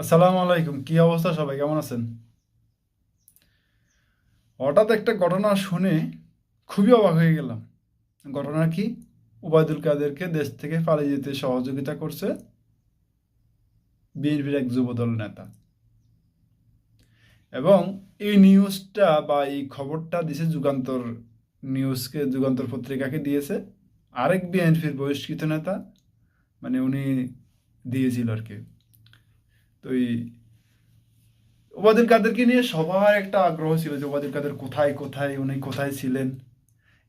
আসসালামু আলাইকুম, কি অবস্থা সবাই, কেমন আছেন? হঠাৎ একটা ঘটনা শুনে খুবই অবাক হয়ে গেলাম। ঘটনা কি? ওবায়দুল কাদেরকে দেশ থেকে পালিয়ে যেতে সহযোগিতা করছে বিএনপির এক যুবদল নেতা। এবং এই নিউজটা বা এই খবরটা দিছে যুগান্তর নিউজকে, যুগান্তর পত্রিকাকে দিয়েছে আরেক বিএনপির বহিষ্কৃত নেতা মানে উনি দিয়েছিল আর কি। তো এই ওবায়দুল কাদেরকে নিয়ে সবার একটা আগ্রহ ছিল যে ওবাদুল কাদের কোথায় কোথায়, উনি কোথায় ছিলেন?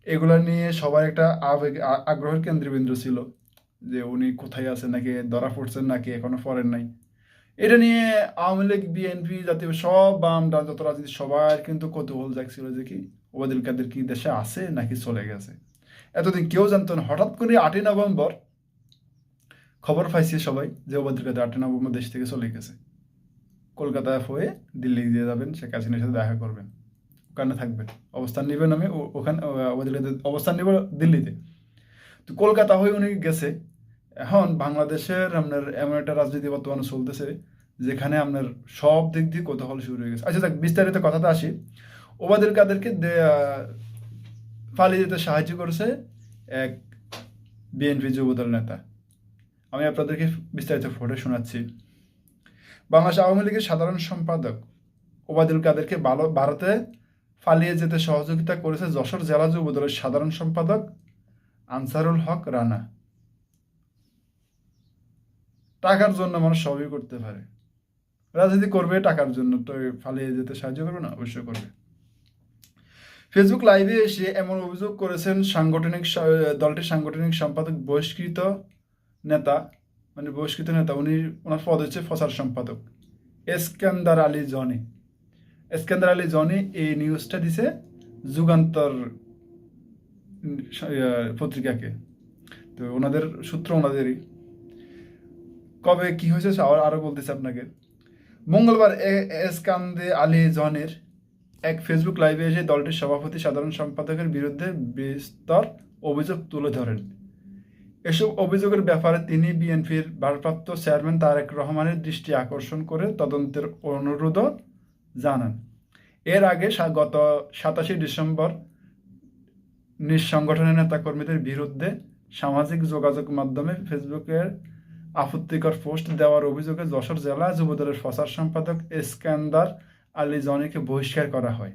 এগুলা নিয়ে সবার একটা আবেগ আগ্রহের কেন্দ্রবিন্দু ছিল যে উনি কোথায় আছেন নাকি, ধরা পড়ছেন নাকি, এখনও পড়েন নাই। এটা নিয়ে আওয়ামী লীগ, বিএনপি জাতীয় সব বাম ডান যত রাজনীতি, সবার কিন্তু কৌতূহল জাগছিল যে কি ওবাদুল কাদের কি দেশে আছে নাকি চলে গেছে। এতদিন কেউ জানতো না, হঠাৎ করে আটই নভেম্বর খবর পাইছি সবাই যে ওবায়দুল কাদের নভেম্বর দেশ থেকে চলে গেছে। কলকাতায় হয়ে দিল্লি দিয়ে যাবেন, শেখ হাসিনার সাথে দেখা করবেন। ওখানে থাকবেন। অবস্থান নেবেন আমি ওখানে ওবায়দুল অবস্থান নেব দিল্লিতে। তো কলকাতা হয়ে উনি গেছে। এখন বাংলাদেশের আপনার এমন একটা রাজনীতি বর্তমানে চলতেছে, যেখানে আপনার সব দিক দিয়ে কৌতূহল শুরু হয়ে গেছে। আচ্ছা দেখ বিস্তারিত কথাতে আসি। ওবায়দুল কাদেরকে পালিয়ে যেতে সাহায্য করেছে এক বিএনপি যুবদল নেতা। আমি আপনাদেরকে বিস্তারিত ফটো শোনাচ্ছি। বাংলাদেশ আওয়ামী লীগের সাধারণ সম্পাদক ওবায়দুল কাদেরকে ভারতে পালিয়ে যেতে সহযোগিতা করেছে যশোর জেলা যুবদলের সাধারণ সম্পাদক আনসারুল হক রানা। টাকার জন্য মানুষ সবই করতে পারে। রাজনীতি করবে, টাকার জন্য তো পালিয়ে যেতে সাহায্য করবে না, অবশ্যই করবে। ফেসবুক লাইভে এসে এমন অভিযোগ করেছেন সাংগঠনিক দলটির সাংগঠনিক সম্পাদক বহিষ্কৃত নেতা মানে বহিষ্কৃত নেতা, উনি ওনার পদ হচ্ছে ফসার সম্পাদক। এসকান্দার আলী জনি। এসকান্দার আলী জনি এই নিউজটা দিছে যুগান্তর পত্রিকাকে। তো ওনাদের সূত্র ওনাদেরই। কবে কি হয়েছে আরও আরও বলতেছে আপনাকে। মঙ্গলবার এসকান্দে আলী জনের এক ফেসবুক লাইভে এসে দলটির সভাপতি সাধারণ সম্পাদকের বিরুদ্ধে বিস্তর অভিযোগ তুলে ধরেন। এসব অভিযোগের ব্যাপারে তিনি বিএনপির ভারপ্রাপ্ত চেয়ারম্যান তারেক রহমানের দৃষ্টি আকর্ষণ করে তদন্তের অনুরোধও জানান। এর আগে গত সাতাশে ডিসেম্বর নিজ সংগঠনের নেতাকর্মীদের বিরুদ্ধে সামাজিক যোগাযোগ মাধ্যমে ফেসবুকের আপত্তিকর পোস্ট দেওয়ার অভিযোগে যশোর জেলা যুবদলের প্রচার সম্পাদক এসকান্দার আলী জনিকে বহিষ্কার করা হয়।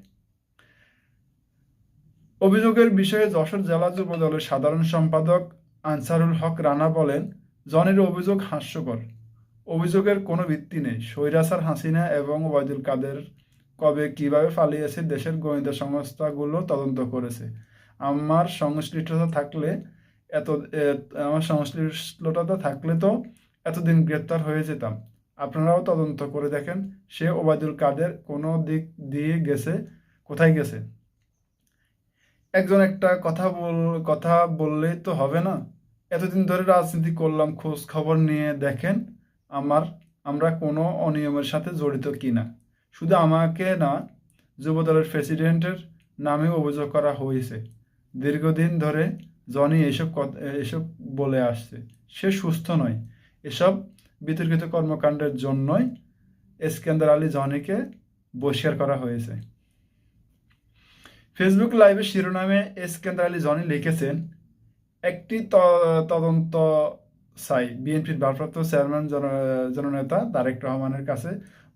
অভিযোগের বিষয়ে যশোর জেলা যুবদলের সাধারণ সম্পাদক আনসারুল হক রানা বলেন, জনের অভিযোগ হাস্যকর। অভিযোগের কোনো ভিত্তি নেই। সৈরাসার হাসিনা এবং ওবায়দুল কাদের কবে কীভাবে পালিয়েছে দেশের গোয়েন্দা সংস্থাগুলো তদন্ত করেছে। আমার সংশ্লিষ্টতা থাকলে এত আমার সংশ্লিষ্টতা থাকলে তো এতদিন গ্রেপ্তার হয়ে যেতাম। আপনারাও তদন্ত করে দেখেন, সে ওবায়দুল কাদের কোনো দিক দিয়ে গেছে, কোথায় গেছে? একজন একটা কথা বল, কথা বললেই তো হবে না। এতদিন ধরে রাজনীতি করলাম খোঁজ খবর নিয়ে দেখেন আমার, আমরা কোনো অনিয়মের সাথে জড়িত কিনা। শুধু আমাকে না, যুবদলের প্রেসিডেন্টের নামে অভিযোগ করা হয়েছে। দীর্ঘদিন ধরে জনি এসব এসব বলে আসছে। সে সুস্থ নয়। এসব বিতর্কিত কর্মকাণ্ডের জন্যই এসকেন্দার আলী জনিকে বহিষ্কার করা হয়েছে। ফেসবুক লাইভে শিরোনামে এসকেন্দার আলী জনি লিখেছেন একটি তদন্ত চাই। বিএনপির ভারপ্রাপ্ত চেয়ারম্যান, জন- জননেতা তারেক রহমানের কাছে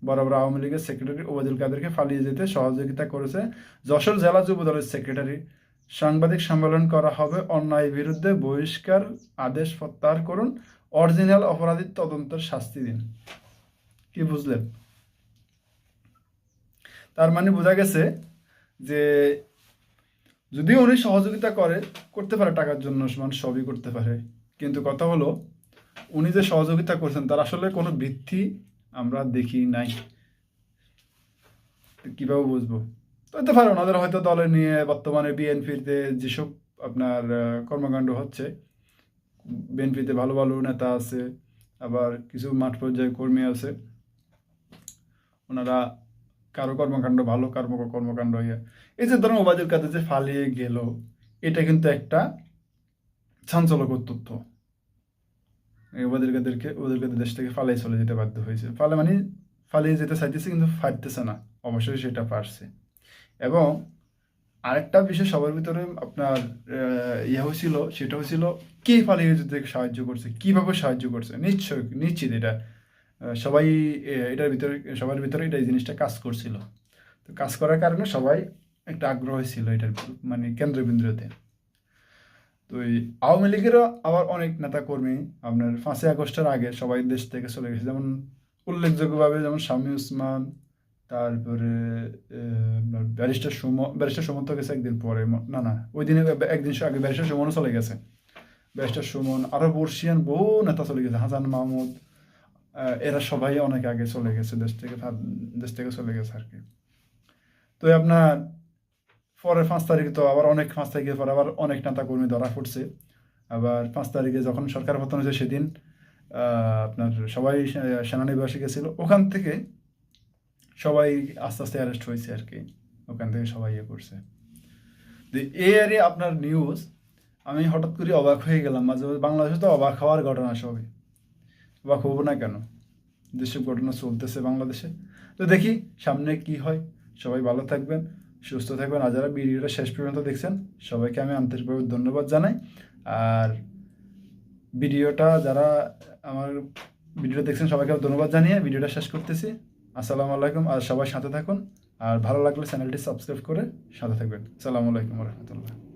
বরাবর আওয়ামী লীগের সেক্রেটারি ওবায়দুল কাদেরকে পালিয়ে যেতে সহযোগিতা করেছে যশোর জেলা যুব দলের সেক্রেটারি। সাংবাদিক সম্মেলন করা হবে অন্যায় বিরুদ্ধে বহিষ্কার আদেশ প্রত্যাহার করুন, অরিজিনাল অপরাধীর তদন্তের শাস্তি দিন। কি বুঝলেন? তার মানে বোঝা গেছে যে যদি উনি সহযোগিতা করে, করতে পারে টাকার জন্য মানুষ সবই করতে পারে। কিন্তু কথা হলো, উনি যে সহযোগিতা করছেন, তার আসলে কোনো ভিত্তি আমরা দেখি নাই। কীভাবে বুঝব? হতে পারে ওনাদের হয়তো দলে নিয়ে বর্তমানে বিএনপিতে যেসব আপনার কর্মকাণ্ড হচ্ছে, বিএনপিতে ভালো ভালো নেতা আছে, আবার কিছু মাঠ পর্যায়ে কর্মী আছে, ওনারা কারও কর্মকাণ্ড ভালো কর্ম কর্মকাণ্ড ইয়ে। এই যে ধরুন ওবায়দুল কাদের যে ফালিয়ে গেল, এটা কিন্তু একটা চাঞ্চল্যকর তথ্য। এই কাদেরকে ওদের ওদেরকে দেশ থেকে ফালাই চলে যেতে বাধ্য হয়েছে। ফালে মানে ফালিয়ে যেতে চাইতেছে কিন্তু ফাটতেছে না, অবশ্যই সেটা পারছে। এবং আরেকটা বিষয় সবার ভিতরে আপনার ইয়ে হয়েছিল, সেটা হয়েছিল কে পালিয়ে যেতে সাহায্য করছে, কীভাবে সাহায্য করছে? নিশ্চয় নিশ্চিত এটা। সবাই এটার ভিতরে, সবার ভিতরে এটা এই জিনিসটা কাজ করছিল। তো কাজ করার কারণে সবাই একটা আগ্রহ ছিল এটার মানে কেন্দ্রবিন্দুতে। তো এই আওয়ামী লীগেরও আবার অনেক নেতা কর্মী আপনার পাঁচই আগস্টের আগে সবাই দেশ থেকে চলে গেছে। যেমন উল্লেখযোগ্যভাবে যেমন শামী উসমান, তারপরে ব্যারিস্টার সুমন ব্যারিস্টার সুমন তো গেছে একদিন পরে না না, ওই দিনে একদিন আগে ব্যারিস্টার সুমনও চলে গেছে। ব্যারিস্টার সুমন, আরও বর্ষিয়ান বহু নেতা চলে গেছে, হাসান মাহমুদ এরা সবাই অনেক আগে চলে গেছে, দেশ থেকে দেশ থেকে চলে গেছে আর কি। তো আপনার পরে পাঁচ তারিখে তো আবার অনেক পাঁচ তারিখের পরে আবার অনেক নেতা কর্মী ধরা পড়ছে। আবার পাঁচ তারিখে যখন সরকার পতন হয়েছে সেদিন আপনার সবাই সেনানিবাসে গেছিল। ওখান থেকে সবাই আস্তে আস্তে অ্যারেস্ট হয়েছে আর কি। ওখান থেকে সবাই ইয়ে করছে। এই আরে আপনার নিউজ আমি হঠাৎ করে অবাক হয়ে গেলাম। মাঝে মাঝে বাংলাদেশে তো অবাক হওয়ার ঘটনা সবই। অবাক হব না কেন? যেসব ঘটনা চলতেছে বাংলাদেশে। তো দেখি সামনে কি হয়। সবাই ভালো থাকবেন। সুস্থ থাকবেন। আর যারা ভিডিওটা শেষ পর্যন্ত দেখছেন, সবাইকে আমি আন্তরিকভাবে ধন্যবাদ জানাই। আর ভিডিওটা যারা আমার ভিডিওটা দেখছেন, সবাইকে ধন্যবাদ জানিয়ে ভিডিওটা শেষ করতেছি। আসসালামু আলাইকুম, আর সবাই সাথে থাকুন। আর ভালো লাগলে চ্যানেলটি সাবস্ক্রাইব করে সাথে থাকবেন। আসসালামু আলাইকুম রহমতুল্লাহ।